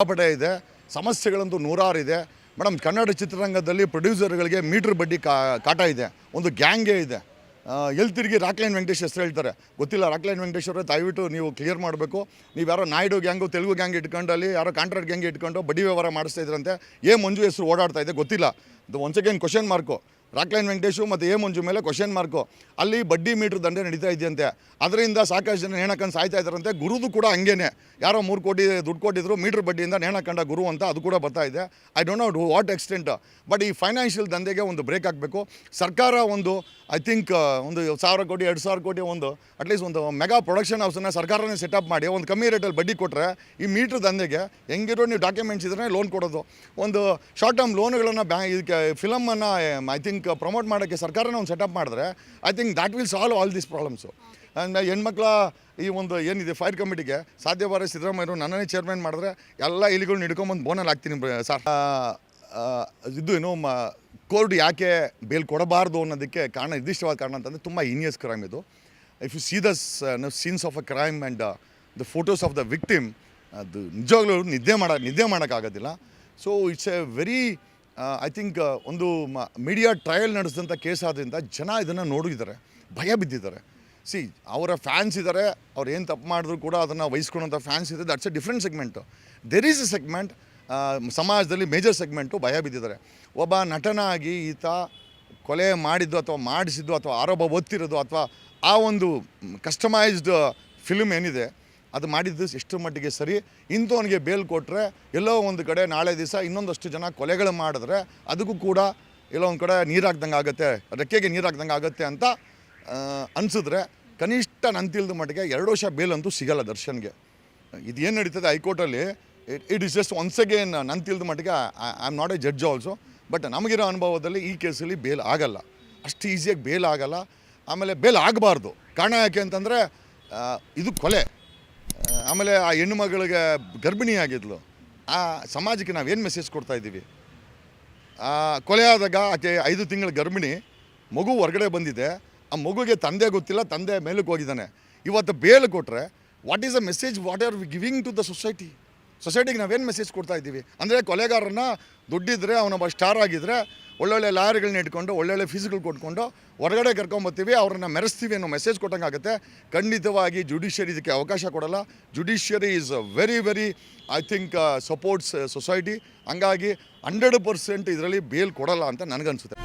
ಸಿಕ್ಕಾಪಟ್ಟೆ ಇದೆ, ಸಮಸ್ಯೆಗಳಂತೂ ನೂರಾರು ಇದೆ. ಮೇಡಮ್, ಕನ್ನಡ ಚಿತ್ರರಂಗದಲ್ಲಿ ಪ್ರೊಡ್ಯೂಸರ್ಗಳಿಗೆ ಮೀಟ್ರ್ ಬಡ್ಡಿ ಕಾ, ಕಾಟ ಇದೆ. ಒಂದು ಗ್ಯಾಂಗೇ ಇದೆ. ಎಲ್ಲಿ ತಿರುಗಿ ರಾಕ್ಲೈನ್ ವೆಂಕಟೇಶ್ ಹೆಸರು ಹೇಳ್ತಾರೆ. ಗೊತ್ತಿಲ್ಲ, ರಾಕ್ಲೈನ್ ವೆಂಕಟೇಶ್ ಅವರೇ, ದಯವಿಟ್ಟು ನೀವು ಕ್ಲಿಯರ್ ಮಾಡಬೇಕು. ನೀವು ಯಾರೋ ನಾಯ್ಡು ಗ್ಯಾಂಗು, ತೆಲುಗು ಗ್ಯಾಂಗ್ ಇಟ್ಕೊಂಡು ಅಲ್ಲಿ ಯಾರೋ ಕಾಂಟ್ರಾಕ್ಟ್ ಗ್ಯಾಂಗ್ ಇಟ್ಕೊಂಡು ಬಡ್ಡಿ ವ್ಯವಹಾರ ಮಾಡಿಸ್ತಾ ಇದ್ರಂತೆ. ಏ ಮಂಜು ಹೆಸರು ಓಡಾಡ್ತಾ ಇದೆ, ಗೊತ್ತಿಲ್ಲ. ಒಂದು again question mark Rockline Venkatesh ಮತ್ತು ಎ ಮಂಜು ಮೇಲೆ ಕ್ವಶನ್ ಮಾರ್ಕು ಅಲ್ಲಿ ಬಡ್ಡಿ ಮೀಟ್ರ್ ದಂಡೆ ನಡೀತಾ ಇದೆಯಂತೆ. ಅದರಿಂದ ಸಾಕಷ್ಟು ಜನ ನೇಣಕಂಡು ಸಾಯ್ತಾ ಇದ್ದಾರಂತೆ. ಗುರುದು ಕೂಡ ಹಂಗೇನೆ. ಯಾರೋ ಮೂರು ಕೋಟಿ ದುಡ್ಡು ಕೊಟ್ಟಿದ್ರು ಮೀಟ್ರ್ ಬಡ್ಡಿಯಿಂದ ನೇಣಕಂಡ ಗುರು ಅಂತ ಅದು ಕೂಡ ಬರ್ತಾ ಇದೆ. I don't know what extent but ಈ ಫೈನಾನ್ಷಿಯಲ್ ದಂಧೆಗೆ ಒಂದು ಬ್ರೇಕ್ ಹಾಕಬೇಕು. ಸರ್ಕಾರ ಒಂದು ಐ ಥಿಂಕ್ ಒಂದು ಸಾವಿರ ಕೋಟಿ, ಎರಡು ಸಾವಿರ ಕೋಟಿ ಒಂದು ಅಟ್ಲೀಸ್ಟ್ ಒಂದು ಮೆಗಾ ಪ್ರೊಡಕ್ಷನ್ ಹೌಸನ್ನು ಸರ್ಕಾರನೇ ಸೆಟಪ್ ಮಾಡಿ, ಒಂದು ಕಮ್ಮಿ ರೇಟಲ್ಲಿ ಬಡ್ಡಿ ಕೊಟ್ಟರೆ ಈ ಮೀಟ್ರ್ ದಂಧೆಗೆ ಹೆಂಗಿರೋ ನೀವು ಡಾಕ್ಯುಮೆಂಟ್ಸ್ ಇದ್ರೆ ಲೋನ್ ಕೊಡೋದು. ಒಂದು ಶಾರ್ಟ್ ಟರ್ಮ್ ಲೋನ್ಗಳನ್ನು ಬ್ಯಾ ಇದಕ್ಕೆ ಫಿಲಮನ್ನು ಐ ಥಿಂಕ್ ಪ್ರಮೋಟ್ ಮಾಡೋಕ್ಕೆ ಸರ್ಕಾರನ ಒಂದು ಸೆಟಪ್ ಮಾಡಿದ್ರೆ I think that will solve all these problems and ಹೆಣ್ಮಕ್ಳ ಈ ಒಂದು ಏನಿದೆ ಫೈರ್ ಕಮಿಟಿಗೆ ಸಾಧ್ಯವಾದ ಸಿದ್ದರಾಮಯ್ಯರು ನನ್ನನ್ನೇ ಚೇರ್ಮನ್ ಮಾಡಿದ್ರೆ ಎಲ್ಲ ಇಲಿಗಳನ್ನ ಹಿಡ್ಕೊಂಬಂದು ಬೋನಲ್ಲಿ ಹಾಕ್ತೀನಿ ಸರ್ ಇದು ಏನು, ಮ ಕೋರ್ಟ್ ಯಾಕೆ ಬೇಲ್ ಕೊಡಬಾರ್ದು ಅನ್ನೋದಕ್ಕೆ ಕಾರಣ, ನಿರ್ದಿಷ್ಟವಾದ ಕಾರಣ ಅಂತಂದರೆ ತುಂಬ ಇನಿಯಸ್ ಕ್ರೈಮ್ ಇದು. If you see these scenes of a crime and the photos of the victim ಅದು ನಿಜವಾಗ್ಲೂ ನಿದ್ದೆ ಮಾಡ ನಿದ್ದೆ ಮಾಡೋಕ್ಕಾಗೋದಿಲ್ಲ. So it's a very I think ಒಂದು ಮೀಡಿಯಾ ಟ್ರಯಲ್ ನಡೆಸಿದಂಥ ಕೇಸ್ ಆದ್ದರಿಂದ ಜನ ಇದನ್ನು ನೋಡಿದ್ದಾರೆ, ಭಯ ಬಿದ್ದಿದ್ದಾರೆ. ಸಿ ಅವರ ಫ್ಯಾನ್ಸ್ ಇದ್ದಾರೆ ಅವ್ರು ಏನು ತಪ್ಪು ಮಾಡಿದ್ರು ಕೂಡ ಅದನ್ನು ವಹಿಸ್ಕೊಳ್ಳೋಂಥ ಫ್ಯಾನ್ಸ್ ಇದೆ that's a different segment there is a segment ಸಮಾಜದಲ್ಲಿ ಮೇಜರ್ ಸೆಗ್ಮೆಂಟು ಭಯ ಬಿದ್ದಿದ್ದಾರೆ. ಒಬ್ಬ ನಟನಾಗಿ ಈತ ಕೊಲೆ ಮಾಡಿದ್ದು ಅಥವಾ ಮಾಡಿಸಿದ್ದು ಅಥವಾ ಆರೋಪ ಒತ್ತಿರೋದು ಅಥವಾ ಆ ಒಂದು ಕಸ್ಟಮೈಸ್ಡ್ ಫಿಲ್ಮ್ ಏನಿದೆ ಅದು ಮಾಡಿದ್ದು ಎಷ್ಟು ಮಟ್ಟಿಗೆ ಸರಿ? ಇಂಥವನಿಗೆ ಬೇಲ್ ಕೊಟ್ಟರೆ ಎಲ್ಲೋ ಒಂದು ಕಡೆ ನಾಳೆ ದಿವಸ ಇನ್ನೊಂದಷ್ಟು ಜನ ಕೊಲೆಗಳು ಮಾಡಿದ್ರೆ ಅದಕ್ಕೂ ಕೂಡ ಎಲ್ಲೋ ಒಂದು ಕಡೆ ನೀರು ಹಾಕ್ದಂಗೆ ಆಗುತ್ತೆ, ರೆಕ್ಕೆಗೆ ನೀರು ಹಾಕ್ದಂಗೆ ಆಗುತ್ತೆ ಅಂತ ಅನಿಸಿದ್ರೆ ಕನಿಷ್ಠ ನನ್ನ ತಿಳಿದ ಮಟ್ಟಿಗೆ ಎರಡು ವರ್ಷ ಬೇಲ್ ಅಂತೂ ಸಿಗಲ್ಲ ದರ್ಶನ್ಗೆ. ಇದು ಏನು ನಡೀತದೆ ಹೈಕೋರ್ಟಲ್ಲಿ? It is just once again ನನ್ನ ತಿಳಿದ ಮಟ್ಟಿಗೆ I am not a judge also but ನಮಗಿರೋ ಅನುಭವದಲ್ಲಿ ಈ ಕೇಸಲ್ಲಿ ಬೇಲ್ ಆಗಲ್ಲ. ಅಷ್ಟು ಈಸಿಯಾಗಿ ಬೇಲ್ ಆಗಲ್ಲ. ಆಮೇಲೆ ಬೇಲ್ ಆಗಬಾರ್ದು. ಕಾರಣ ಯಾಕೆ ಅಂತಂದರೆ ಇದು ಕೊಲೆ. ಆಮೇಲೆ ಆ ಹೆಣ್ಣು ಮಗಳಿಗೆ ಗರ್ಭಿಣಿ ಆಗಿದ್ಲು. ಆ ಸಮಾಜಕ್ಕೆ ಏನು ಮೆಸೇಜ್ ಕೊಡ್ತಾ ಇದ್ದೀವಿ? ಕೊಲೆ ಆದಾಗ ಆಕೆ ಐದು ತಿಂಗಳ ಗರ್ಭಿಣಿ, ಮಗು ಹೊರಗಡೆ ಬಂದಿದೆ. ಆ ಮಗುಗೆ ತಂದೆ ಗೊತ್ತಿಲ್ಲ, ತಂದೆ ಮೇಲಕ್ಕೆ ಹೋಗಿದ್ದಾನೆ. ಇವತ್ತು ಬೇಲ್ ಕೊಟ್ಟರೆ what is a message what are we giving to the society ಸೊಸೈಟಿಗೆ ನಾವೇನು ಮೆಸೇಜ್ ಕೊಡ್ತಾ ಇದ್ದೀವಿ? ಅಂದರೆ ಕೊಲೆಗಾರನ ದುಡ್ಡಿದ್ರೆ ಅವನೊಬ್ಬ ಸ್ಟಾರ್ ಆಗಿದ್ದರೆ ಒಳ್ಳೊಳ್ಳೆ ಲಾರಿಗಳನ್ನ ಇಟ್ಕೊಂಡು, ಒಳ್ಳೊಳ್ಳೆ ಫೀಸ್ಗಳು ಕೊಟ್ಕೊಂಡು ಹೊರಗಡೆ ಕರ್ಕೊಂಬರ್ತೀವಿ ಅವ್ರನ್ನ ಮೆರೆಸ್ತೀವಿ ಅನ್ನೋ ಮೆಸೇಜ್ ಕೊಟ್ಟಂಗಾಗುತ್ತೆ. ಖಂಡಿತವಾಗಿ ಜುಡಿಷಿಯರಿ ಇದಕ್ಕೆ ಅವಕಾಶ ಕೊಡಲ್ಲ. Judiciary is very very I think supports society ಹಂಗಾಗಿ ಹಂಡ್ರೆಡ್ ಪರ್ಸೆಂಟ್ ಇದರಲ್ಲಿ ಬೇಲ್ ಕೊಡಲ್ಲ ಅಂತ ನನಗನ್ಸುತ್ತೆ.